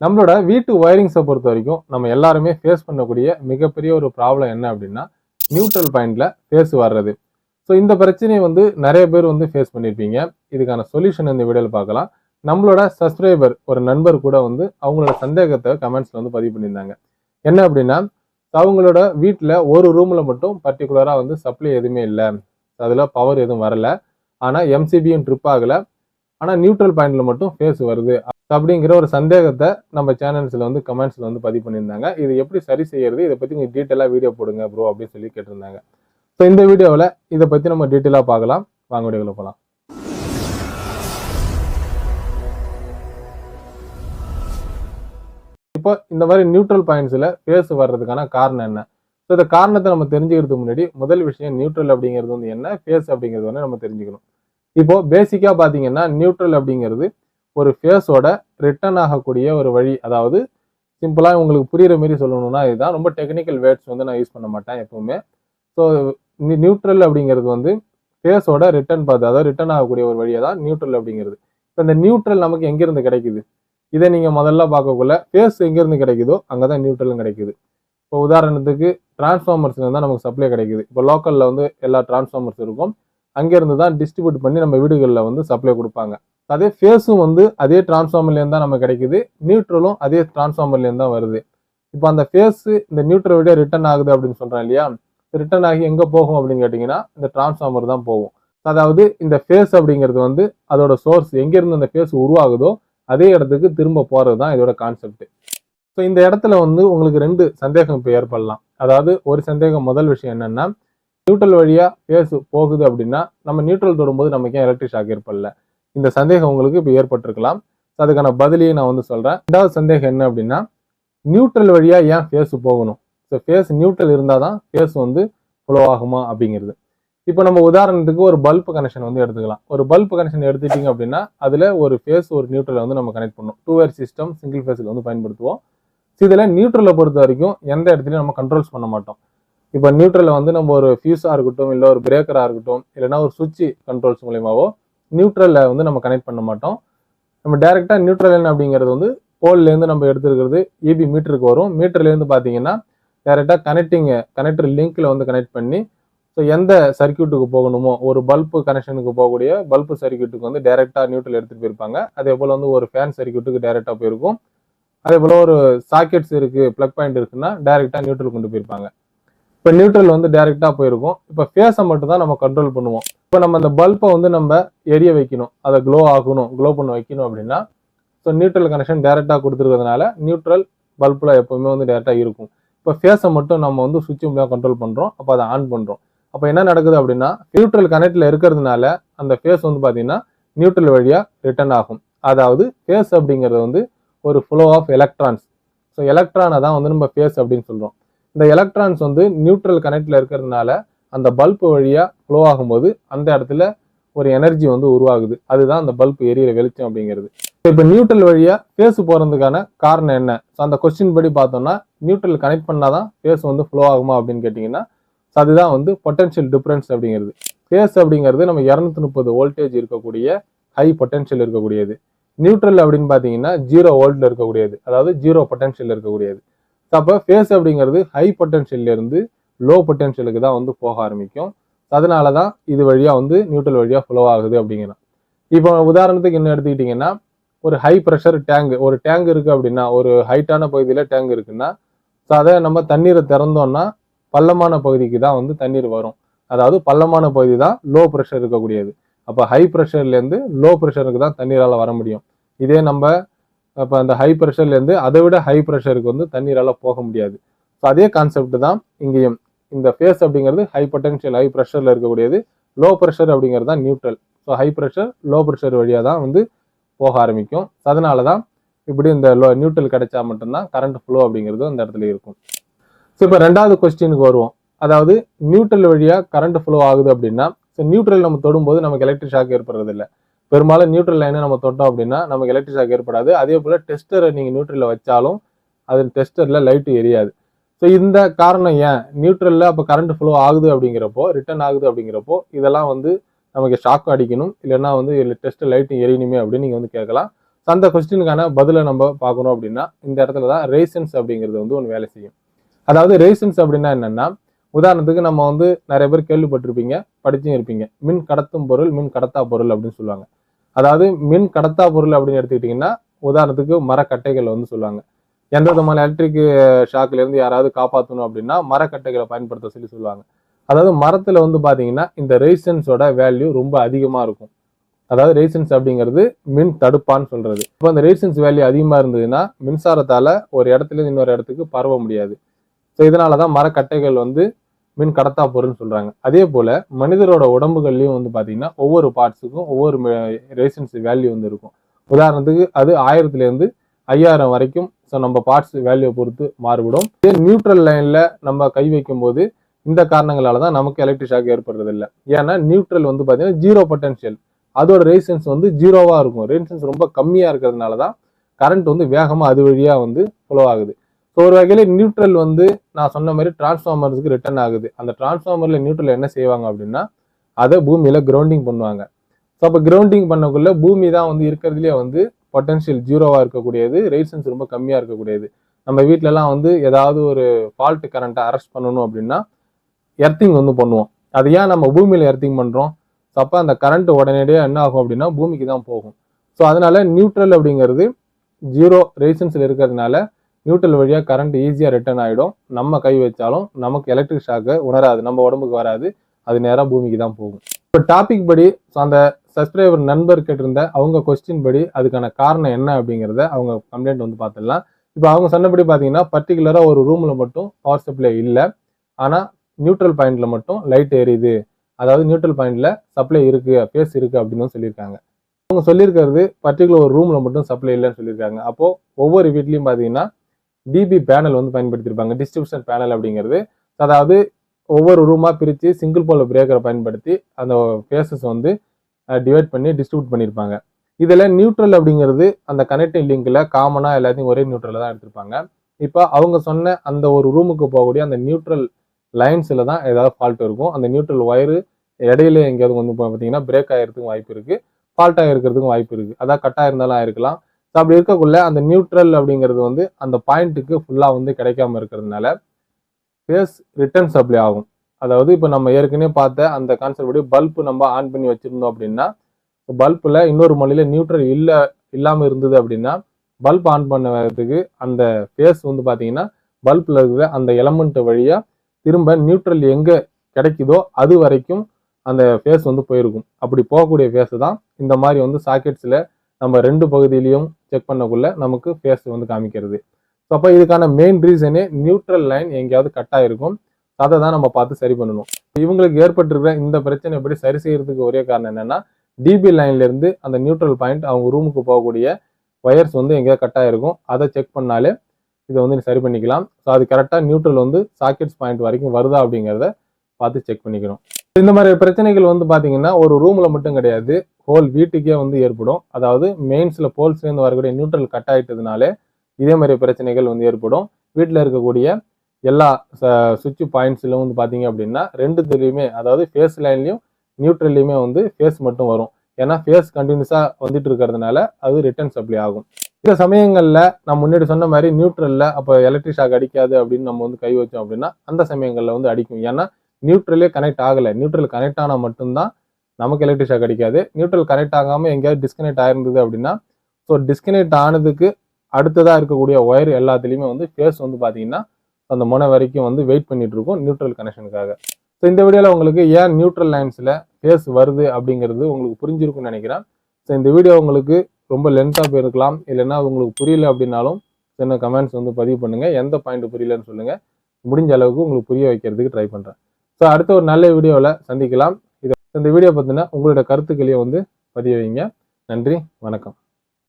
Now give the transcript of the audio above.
நம்மளோட வீட்டு ஒயரிங்ஸை பொறுத்த வரைக்கும் நம்ம எல்லாருமே ஃபேஸ் பண்ணக்கூடிய மிகப்பெரிய ஒரு ப்ராப்ளம் என்ன அப்படின்னா நியூட்ரல் பாயிண்டில் ஃபேஸ் வர்றது. ஸோ இந்த பிரச்சனையை வந்து நிறைய பேர் வந்து ஃபேஸ் பண்ணியிருப்பீங்க இதுக்கான சொல்யூஷன் இந்த வீடியோவில் பார்க்கலாம். நம்மளோட சப்ஸ்கிரைபர் ஒரு நண்பர் கூட வந்து அவங்களோட சந்தேகத்தை கமெண்ட்ஸில் வந்து பதிவு பண்ணியிருந்தாங்க. என்ன அப்படின்னா அவங்களோட வீட்டில் ஒரு ரூமில் மட்டும் பர்டிகுலராக வந்து சப்ளை எதுவுமே இல்லை. அதில் பவர் எதுவும் வரல. ஆனால் எம்சிபியும் ட்ரிப் ஆகலை. ஆனால் நியூட்ரல் பாயிண்டில் மட்டும் ஃபேஸ் வருது. அப்படிங்கிற ஒரு சந்தேகத்தை நம்ம சேனல்ஸில் வந்து கமெண்ட்ஸில் வந்து பதிவு பண்ணியிருந்தாங்க. இது எப்படி சரி செய்யறது? இதை பற்றி நீங்கள் டீட்டெயிலாக வீடியோ போடுங்க ப்ரோ அப்படின்னு சொல்லி கேட்டிருந்தாங்க. ஸோ இந்த வீடியோவில் இதை பற்றி நம்ம டீட்டெயிலாக பார்க்கலாம். வாங்க வீடியோவில் போகலாம் இப்போ இந்த மாதிரி நியூட்ரல் பாயிண்ட்ஸில் ஃபேஸ் வர்றதுக்கான காரணம் என்ன? ஸோ இந்த காரணத்தை நம்ம தெரிஞ்சுக்கிறதுக்கு முன்னாடி முதல் விஷயம் நியூட்ரல் அப்படிங்கிறது வந்து என்ன? ஃபேஸ் அப்படிங்கிறது வந்து நம்ம தெரிஞ்சுக்கணும். இப்போ பேசிக்காக பார்த்தீங்கன்னா நியூட்ரல் அப்படிங்கிறது ஒரு ஃபேஸோட ரிட்டர்ன் ஆகக்கூடிய ஒரு வழி அதாவது சிம்பிளாக உங்களுக்கு புரியுற மாரி சொல்லணும்னா இதுதான். ரொம்ப டெக்னிக்கல் வேர்ட்ஸ் வந்து நான் யூஸ் பண்ண மாட்டேன் எப்பவுமே. ஸோ நியூட்ரல் அப்படிங்கிறது வந்து ஃபேஸோட ரிட்டர்ன் பார்த்து அதாவது ரிட்டர்ன் ஆகக்கூடிய ஒரு வழியை தான் நியூட்ரல் அப்படிங்கிறது. இப்போ இந்த நியூட்ரல் நமக்கு எங்கேருந்து கிடைக்குது? இதை நீங்கள் முதல்ல பார்க்கக்குள்ள ஃபேஸ் எங்கேருந்து கிடைக்குதோ அங்கே தான் நியூட்ரலும் கிடைக்குது. இப்போ உதாரணத்துக்கு டிரான்ஸ்ஃபார்மர்ஸ்ல தான் நமக்கு சப்ளை கிடைக்குது. இப்போ லோக்கலில் வந்து எல்லா டிரான்ஸ்ஃபார்மர்ஸ் இருக்கும். அங்கேருந்து தான் டிஸ்ட்ரிபியூட் பண்ணி நம்ம வீடுகளில் வந்து சப்ளை கொடுப்பாங்க. அதே ஃபேஸும் வந்து அதே டிரான்ஸ்ஃபார்மர்லேருந்து தான் நமக்கு கிடைக்குது. நியூட்ரலும் அதே டிரான்ஸ்ஃபார்மர்லேருந்து தான் வருது. இப்போ அந்த ஃபேஸு இந்த நியூட்ரல் விட ரிட்டர்ன் ஆகுது அப்படின்னு சொல்கிறேன் இல்லையா? ரிட்டர்ன் ஆகி எங்கே போகும் அப்படின்னு கேட்டிங்கன்னா இந்த டிரான்ஸ்ஃபார்மர் தான் போகும். அதாவது இந்த ஃபேஸ் அப்படிங்கிறது வந்து அதோட சோர்ஸ் எங்கேருந்து அந்த ஃபேஸ் உருவாகுதோ அதே இடத்துக்கு திரும்ப போகிறது தான் இதோட கான்செப்ட் ஸோ இந்த இடத்துல வந்து உங்களுக்கு ரெண்டு சந்தேகம் இப்போ ஏற்படலாம். அதாவது ஒரு சந்தேகம் முதல் விஷயம் என்னென்னா நியூட்ரல் வழியாக ஃபேஸ் போகுது அப்படின்னா நம்ம நியூட்ரல் தொடும்போது நமக்கு ஏன் எலக்ட்ரிக் ஷாக் ஏற்படல? இந்த சந்தேகம் உங்களுக்கு இப்போ ஏற்பட்டிருக்கலாம். ஸோ அதுக்கான பதிலையும் நான் வந்து சொல்கிறேன் ரெண்டாவது சந்தேகம் என்ன அப்படின்னா நியூட்ரல் வழியாக ஏன் ஃபேஸ் போகணும்? ஸோ ஃபேஸ் நியூட்ரல் இருந்தால் தான் ஃபேஸ் வந்து ஃப்ளோ ஆகுமா அப்படிங்கிறது. இப்போ நம்ம உதாரணத்துக்கு ஒரு பல்ப் கனெக்ஷன் வந்து எடுத்துக்கலாம். ஒரு பல்ப் கனெக்ஷன் எடுத்துட்டீங்க அப்படின்னா அதில் ஒரு ஃபேஸ் ஒரு நியூட்ரலை வந்து நம்ம கனெக்ட் பண்ணோம் டூ வேர் சிஸ்டம் சிங்கிள் ஃபேஸில் வந்து பயன்படுத்துவோம். இதில் நியூட்ரலை பொறுத்த வரைக்கும் எந்த இடத்துலையும் நம்ம கண்ட்ரோல்ஸ் பண்ண மாட்டோம். இப்போ நியூட்ரலில் வந்து நம்ம ஒரு ஃபியூஸாக இருக்கட்டும் இல்லை ஒரு பிரேக்கராக இருக்கட்டும் இல்லைன்னா ஒரு சுவிட்ச் கண்ட்ரோல்ஸ் மூலியமாவோ நியூட்ரலில் வந்து நம்ம கனெக்ட் பண்ண மாட்டோம். நம்ம டேரெக்டாக நியூட்ரல் என்ன அப்படிங்கிறது வந்து போல்லேருந்து நம்ம எடுத்துருக்கிறது ஏபி மீட்டருக்கு வரும். மீட்டர்லேருந்து பார்த்தீங்கன்னா டேரெக்டாக கனெக்டிங்கு கனெக்டர் லிங்கில் வந்து கனெக்ட் பண்ணி ஸோ எந்த சர்க்கியூட்டுக்கு போகணுமோ ஒரு பல்பு கனெக்ஷனுக்கு போகக்கூடிய பல்பு சர்க்கியூட்டுக்கு வந்து டேரெக்டாக நியூட்ரல் எடுத்துகிட்டு போயிருப்பாங்க. அதே போல் வந்து ஒரு ஃபேன் சர்க்கியூட்டுக்கு டேரெக்டாக போயிருக்கும். அதே போல் ஒரு சாக்கெட்ஸ் இருக்குது ப்ளக் பாயிண்ட் இருக்குன்னா டேரெக்டாக நியூட்ரல் கொண்டு போயிருப்பாங்க. இப்போ நியூட்ரல் வந்து டேரெக்டாக போயிருக்கும். இப்போ ஃபேஸை மட்டும் தான் நம்ம கண்ட்ரோல் பண்ணுவோம். இப்போ நம்ம அந்த பல்பை வந்து நம்ம எரிய வைக்கணும். அதை க்ளோ ஆகணும் க்ளோ பண்ண வைக்கணும் அப்படின்னா ஸோ நியூட்ரல் கனெக்ஷன் டேரெக்டாக கொடுத்துருக்கிறதுனால நியூட்ரல் பல்பில் எப்போவுமே வந்து டேரெக்டாக இருக்கும். இப்போ ஃபேஸை மட்டும் நம்ம வந்து சுவிட்ச் மூலியம் கண்ட்ரோல் பண்ணுறோம் அப்போ அதை ஆன் பண்ணுறோம் அப்போ என்ன நடக்குது அப்படின்னா நியூட்ரல் கனெக்டில் இருக்கிறதுனால அந்த ஃபேஸ் வந்து பார்த்தீங்கன்னா நியூட்ரல் வழியாக ரிட்டர்ன் ஆகும். அதாவது ஃபேஸ் அப்படிங்கிறது வந்து ஒரு ஃப்ளோ ஆஃப் எலக்ட்ரான்ஸ் ஸோ எலக்ட்ரானை தான் வந்து நம்ம ஃபேஸ் அப்படின்னு சொல்கிறோம் இந்த எலக்ட்ரான்ஸ் வந்து நியூட்ரல் கனெக்டில் இருக்கிறதுனால அந்த பல்ப் வழியாக ஃப்ளோ ஆகும்போது அந்த இடத்துல ஒரு எனர்ஜி வந்து உருவாகுது. அதுதான் அந்த பல்ப் எரியிற வெளிச்சம் அப்படிங்கிறது. இப்போ நியூட்ரல் வழியாக ஃபேஸ் போகிறதுக்கான காரணம் என்ன? ஸோ அந்த கொஸ்டின் படி பார்த்தோம்னா நியூட்ரல் கனெக்ட் பண்ணால் தான் ஃபேஸ் வந்து ஃப்ளோ ஆகுமா அப்படின்னு கேட்டிங்கன்னா ஸோ அதுதான் வந்து பொட்டன்ஷியல் டிஃப்ரென்ஸ் அப்படிங்கிறது. ஃபேஸ் அப்படிங்கிறது நம்ம இரநூத்தி முப்பது வோல்டேஜ் இருக்கக்கூடிய ஹை பொட்டன்ஷியல் இருக்கக்கூடியது. நியூட்ரல் அப்படின்னு பார்த்தீங்கன்னா ஜீரோ வோல்ட்டில் இருக்கக்கூடியது. அதாவது ஜீரோ பொட்டன்ஷியல் இருக்கக்கூடியது. அப்போ ஃபேஸ் அப்படிங்கிறது ஹை பொட்டன்ஷியல்ல இருந்து லோ பொட்டென்ஷியலுக்கு தான் வந்து போக ஆரம்பிக்கும். அதனால தான் இது வழியாக வந்து நியூட்ரல் வழியாக ஃப்ளோ ஆகுது அப்படிங்கிறோம் இப்போ உதாரணத்துக்கு என்ன எடுத்துக்கிட்டிங்கன்னா ஒரு ஹை ப்ரெஷர் டேங்க் ஒரு டேங்க் இருக்குது அப்படின்னா ஒரு ஹைட்டான பகுதியில் டேங்க் இருக்குன்னா ஸோ அதை நம்ம தண்ணீரை திறந்தோம்னா பள்ளமான பகுதிக்கு தான் வந்து தண்ணீர் வரும். அதாவது பள்ளமான பகுதி தான் லோ ப்ரெஷர் இருக்கக்கூடியது. அப்போ ஹை ப்ரெஷர்லேருந்து லோ ப்ரெஷருக்கு தான் தண்ணீரால் வர முடியும். இதே நம்ம இப்போ அந்த ஹை ப்ரெஷர்லேருந்து அதை விட ஹை ப்ரெஷருக்கு வந்து தண்ணீரால் போக முடியாது. ஸோ அதே கான்செப்ட் தான் இங்கேயும். இந்த ஃபேஸ் அப்படிங்கிறது ஹை பொட்டன்ஷியல் ஹை ப்ரெஷரில் இருக்கக்கூடியது. லோ ப்ரெஷர் அப்படிங்கிறது தான் neutral so high pressure low pressure வழியாக தான் வந்து போக ஆரம்பிக்கும். அதனால தான் இப்படி இந்த லோ நியூட்ரல் கிடைச்சா மட்டும்தான் கரண்ட் ஃப்ளோ அப்படிங்கிறது அந்த இடத்துல இருக்கும். ஸோ இப்போ ரெண்டாவது கொஸ்டினுக்கு வருவோம். அதாவது நியூட்ரல் வழியாக கரண்ட் ஃப்ளோ ஆகுது அப்படின்னா ஸோ நியூட்ரல் நம்ம தொடும்போது நமக்கு எலக்ட்ரிக் ஷாக் ஏற்படுறது இல்லை பெரும்பாலும் நியூட்ரல் லைனை நம்ம தொட்டோம் அப்படின்னா நமக்கு எலக்ட்ரிக் ஷாக் ஏற்படாது. அதே போல் டெஸ்டரை நீங்கள் நியூட்ரலில் வச்சாலும் அது டெஸ்டரில் லைட்டு எரியாது ஸோ இந்த காரணம் ஏன்? நியூட்ரலில் அப்போ கரண்ட் ஃப்ளோ ஆகுது அப்படிங்கிறப்போ ரிட்டர்ன் ஆகுது அப்படிங்கிறப்போ இதெல்லாம் வந்து நமக்கு ஷாக் அடிக்கணும். இல்லைன்னா வந்து டெஸ்ட் லைட்டு எரியணுமே அப்படின்னு நீங்கள் வந்து கேட்கலாம். ஸோ அந்த கொஸ்டினுக்கான பதிலை நம்ம பார்க்கணும் அப்படின்னா இந்த இடத்துல தான் ரேசன்ஸ் அப்படிங்கிறது வந்து ஒன்று வேலை செய்யும். அதாவது ரேசன்ஸ் அப்படின்னா என்னென்னா உதாரணத்துக்கு நம்ம வந்து நிறைய பேர் கேள்விப்பட்டிருப்பீங்க படிச்சும் இருப்பீங்க. மின் கடத்தும் பொருள் மின் கடத்தா பொருள் அப்படின்னு சொல்லுவாங்க. அதாவது மின் கடத்தா பொருள் அப்படின்னு எடுத்துக்கிட்டிங்கன்னா உதாரணத்துக்கு மரக்கட்டைகள் வந்து சொல்லுவாங்க. எந்த விதமான எலக்ட்ரிக் ஷாக்லேருந்து யாராவது காப்பாற்றணும் அப்படின்னா மரக்கட்டைகளை பயன்படுத்த சொல்லி சொல்லுவாங்க. அதாவது மரத்தில் வந்து பார்த்தீங்கன்னா இந்த ரெசிஸ்டன்ஸோட வேல்யூ ரொம்ப அதிகமாக இருக்கும். அதாவது ரெசிஸ்டன்ஸ் அப்படிங்கிறது மின் தடுப்பான்னு சொல்கிறது இப்போ அந்த ரெசிஸ்டன்ஸ் வேல்யூ அதிகமாக இருந்ததுன்னா மின்சாரத்தால் ஒரு இடத்துலேருந்து இன்னொரு இடத்துக்கு பரவ முடியாது. ஸோ இதனாலதான் மரக்கட்டைகள் வந்து மின் கடத்தா பொருள்னு சொல்கிறாங்க அதே போல் மனிதரோட உடம்புகள்லையும் வந்து பார்த்திங்கன்னா ஒவ்வொரு பார்ட்ஸுக்கும் ஒவ்வொரு ரெசிஸ்டன்ஸ் வேல்யூ வந்து இருக்கும். உதாரணத்துக்கு அது ஆயிரத்துலேருந்து ஐயாயிரம் வரைக்கும் ஸோ நம்ம பார்ட்ஸ் வேல்யூவை பொறுத்து மாறுபடும். இதே நியூட்ரல் லைனில் நம்ம கை வைக்கும் போது இந்த காரணங்களால தான் நமக்கு எலக்ட்ரிக் ஷாக் ஏற்படுறது இல்லை ஏன்னா நியூட்ரல் வந்து பார்த்தீங்கன்னா ஜீரோ பொட்டன்ஷியல் அதோட ரெசிஸ்டன்ஸ் வந்து ஜீரோவாக இருக்கும். ரெசிஸ்டன்ஸ் ரொம்ப கம்மியாக இருக்கிறதுனால தான் கரண்ட் வந்து வேகமாக அது வழியாக வந்து ஃப்ளோ ஆகுது. ஸோ ஒரு வகையில் நியூட்ரல் வந்து நான் சொன்ன மாதிரி டிரான்ஸ்ஃபார்மர்ஸுக்கு ரிட்டர்ன் ஆகுது. அந்த டிரான்ஸ்ஃபார்மரில் நியூட்ரல் என்ன செய்வாங்க அப்படின்னா அதை பூமியில் கிரவுண்டிங் பண்ணுவாங்க. ஸோ அப்போ கிரவுண்டிங் பண்ணக்குள்ள பூமி தான் வந்து இருக்கிறதுலே வந்து பொட்டன்ஷியல் ஜீரோவாக இருக்கக்கூடியது ரெசிஸ்டன்ஸ் ரொம்ப கம்மியாக இருக்கக்கூடியது. நம்ம வீட்டிலலாம் வந்து ஏதாவது ஒரு ஃபால்ட் கரண்ட்டை அரெஸ்ட் பண்ணணும் அப்படின்னா எர்த்திங் வந்து பண்ணுவோம். அது ஏன் நம்ம பூமியில் எர்த்திங் பண்ணுறோம் ஸோ அப்போ அந்த கரண்ட் உடனடியாக என்ன ஆகும் அப்படின்னா பூமிக்கு தான் போகும். ஸோ அதனால் நியூட்ரல் அப்படிங்கிறது ஜீரோ ரெசிஸ்டன்ஸில் இருக்கிறதுனால நியூட்ரல் வழியாக கரண்ட் ஈஸியாக ரிட்டர்ன் ஆகிடும் நம்ம கை வச்சாலும் நமக்கு எலக்ட்ரிக் ஷாக்கு உணராது. நம்ம உடம்புக்கு வராது. அது நேராக பூமிக்கு தான் போகும். இப்போ டாபிக் படி ஸோ அந்த சப்ஸ்கிரைபர் நண்பர் கேட்டிருந்த அவங்க கொஸ்டின் படி அதுக்கான காரணம் என்ன அப்படிங்கிறத அவங்க கம்ப்ளைண்ட் வந்து பார்த்துடலாம். இப்போ அவங்க சொன்னபடி பார்த்தீங்கன்னா பர்டிகுலராக ஒரு ரூமில் மட்டும் பவர் சப்ளை இல்லை. ஆனால் நியூட்ரல் பாயிண்ட்டில் மட்டும் லைட் எரியுது அதாவது நியூட்ரல் பாயிண்ட்டில் சப்ளை இருக்குது பேஸ் இருக்குது அப்படின்னு சொல்லியிருக்காங்க. அவங்க சொல்லியிருக்கிறது பர்டிகுலர் ஒரு ரூமில் மட்டும் சப்ளை இல்லைன்னு சொல்லியிருக்காங்க. அப்போ ஒவ்வொரு வீட்லேயும் பார்த்தீங்கன்னா டிபி பேனல் வந்து பயன்படுத்தியிருப்பாங்க. டிஸ்ட்ரிபியூஷன் பேனல் அப்படிங்கிறது. அதாவது ஒவ்வொரு ரூமாக பிரித்து சிங்கிள் போல் பிரேக்கரை பயன்படுத்தி அந்த ஃபேஸஸ் வந்து டிவைட் பண்ணி டிஸ்ட்ரிபியூட் பண்ணியிருப்பாங்க இதில் நியூட்ரல் அப்படிங்கிறது அந்த கனெக்டிங் லிங்கில் காமனாக எல்லாத்தையும் ஒரே நியூட்ரலில் தான் எடுத்திருப்பாங்க. இப்போ அவங்க சொன்ன அந்த ஒரு ரூமுக்கு போகக்கூடிய அந்த நியூட்ரல் லைன்ஸில் தான் ஏதாவது ஃபால்ட் இருக்கும். அந்த நியூட்ரல் ஒயரு இடையில எங்கேயாவது வந்து பார்த்தீங்கன்னா பிரேக் ஆகிறதுக்கும் வாய்ப்பு இருக்குது ஃபால்ட் ஆகிருக்கிறதுக்கும் வாய்ப்பு இருக்குது அதாவது கட்டாக இருந்தாலும் ஆயிருக்கலாம் ஸோ அப்படி இருக்கக்குள்ள அந்த நியூட்ரல் அப்படிங்கிறது வந்து அந்த பாயிண்ட்டுக்கு ஃபுல்லாக வந்து கிடைக்காம இருக்கிறதுனால ஃபேஸ் ரிட்டர்ன் அப்படி ஆகும். அதாவது இப்போ நம்ம ஏற்கனவே பார்த்த அந்த கான்செப்ட் படி பல்ப் நம்ம ஆன் பண்ணி வச்சுருந்தோம் அப்படின்னா பல்பில் இன்னொரு மொழியில் நியூட்ரல் இல்லை இல்லாமல் இருந்தது அப்படின்னா பல்ப் ஆன் பண்ணுறதுக்கு அந்த ஃபேஸ் வந்து பார்த்தீங்கன்னா பல்பில் இருக்கிற அந்த எலமெண்ட் வழியாக திரும்ப நியூட்ரல் எங்கே கிடைக்குதோ அது வரைக்கும் அந்த ஃபேஸ் வந்து போயிருக்கும். அப்படி போகக்கூடிய ஃபேஸு தான் இந்த மாதிரி வந்து சாக்கெட்ஸில் நம்ம ரெண்டு பகுதியிலையும் செக் பண்ணக்குள்ள நமக்கு ஃபேஸ் வந்து காமிக்கிறது. ஸோ அப்போ இதுக்கான மெயின் ரீசனே நியூட்ரல் லைன் எங்கேயாவது கட் ஆகிருக்கும் அதை தான் நம்ம பார்த்து சரி பண்ணணும். இவங்களுக்கு ஏற்பட்டிருக்கிற இந்த பிரச்சனை எப்படி சரி செய்யறதுக்கு ஒரே காரணம் என்னன்னா டிபி லைன்ல இருந்து அந்த நியூட்ரல் பாயிண்ட் அவங்க ரூமுக்கு போகக்கூடிய ஒயர்ஸ் வந்து எங்கேயாவது கட் ஆயிருக்கும். அதை செக் பண்ணாலே இதை வந்து நீ சரி பண்ணிக்கலாம். ஸோ அது கரெக்டாக நியூட்ரல் வந்து சாக்கெட்ஸ் பாயிண்ட் வரைக்கும் வருதா அப்படிங்கிறத பார்த்து செக் பண்ணிக்கணும் இந்த மாதிரி பிரச்சனைகள் வந்து பார்த்தீங்கன்னா ஒரு ரூமில் மட்டும் கிடையாது. ஹோல் வீட்டுக்கே வந்து ஏற்படும். அதாவது மெயின்ஸில் போல்ஸ்லேருந்து வரக்கூடிய நியூட்ரல் கட் ஆகிட்டதுனாலே இதே மாதிரி பிரச்சனைகள் வந்து ஏற்படும். வீட்டில் இருக்கக்கூடிய எல்லா சுவிட்ச் பாயிண்ட்ஸ்லையும் வந்து பார்த்தீங்க அப்படின்னா ரெண்டு தெரியுமே அதாவது ஃபேஸ் லைன்லையும் நியூட்ரல்லையுமே வந்து ஃபேஸ் மட்டும் வரும். ஏன்னா ஃபேஸ் கண்டினியூஸாக வந்துட்டு இருக்கிறதுனால அது ரிட்டர்ன் சப்ளை ஆகும். சில சமயங்களில் நான் முன்னாடி சொன்ன மாதிரி நியூட்ரலில் அப்போ எலக்ட்ரிக் ஷாக் அடிக்காது அப்படின்னு நம்ம வந்து கை வச்சோம் அப்படின்னா அந்த சமயங்களில் வந்து அடிக்கும். ஏன்னா நியூட்ரலே கனெக்ட் ஆகலை. நியூட்ரல் கனெக்ட் ஆனால் மட்டும்தான் நமக்கு எலக்ட்ரிக் ஷாக் அடிக்காது. நியூட்ரல் கனெக்ட் ஆகாமல் எங்கேயாவது டிஸ்கனெக்ட் ஆயிருந்தது அப்படின்னா ஸோ டிஸ்கனெக்ட் ஆனதுக்கு அடுத்ததாக இருக்கக்கூடிய ஒயர் எல்லாத்துலேயுமே வந்து ஃபேஸ் வந்து பார்த்தீங்கன்னா அந்த முனை வரைக்கும் வந்து வெயிட் பண்ணிட்டு இருக்கோம் நியூட்ரல் கனெக்ஷனுக்காக ஸோ இந்த வீடியோவில் உங்களுக்கு ஏன் நியூட்ரல் லைன்ஸில் ஃபேஸ் வருது அப்படிங்கிறது உங்களுக்கு புரிஞ்சிருக்கும்னு நினைக்கிறேன். ஸோ இந்த வீடியோ உங்களுக்கு ரொம்ப லென்த்தாக போயிருக்கலாம். இல்லைன்னா உங்களுக்கு புரியல அப்படின்னாலும் சின்ன கமெண்ட்ஸ் வந்து பதிவு பண்ணுங்கள் எந்த பாயிண்ட் புரியலன்னு சொல்லுங்கள் முடிஞ்ச அளவுக்கு உங்களுக்கு புரிய வைக்கிறதுக்கு ட்ரை பண்ணுறேன் ஸோ அடுத்த ஒரு நல்ல வீடியோவில் சந்திக்கலாம். இதை இந்த வீடியோ பார்த்தீங்கன்னா உங்களோட கருத்துக்களையும் வந்து பதிய வைங்க. நன்றி வணக்கம்.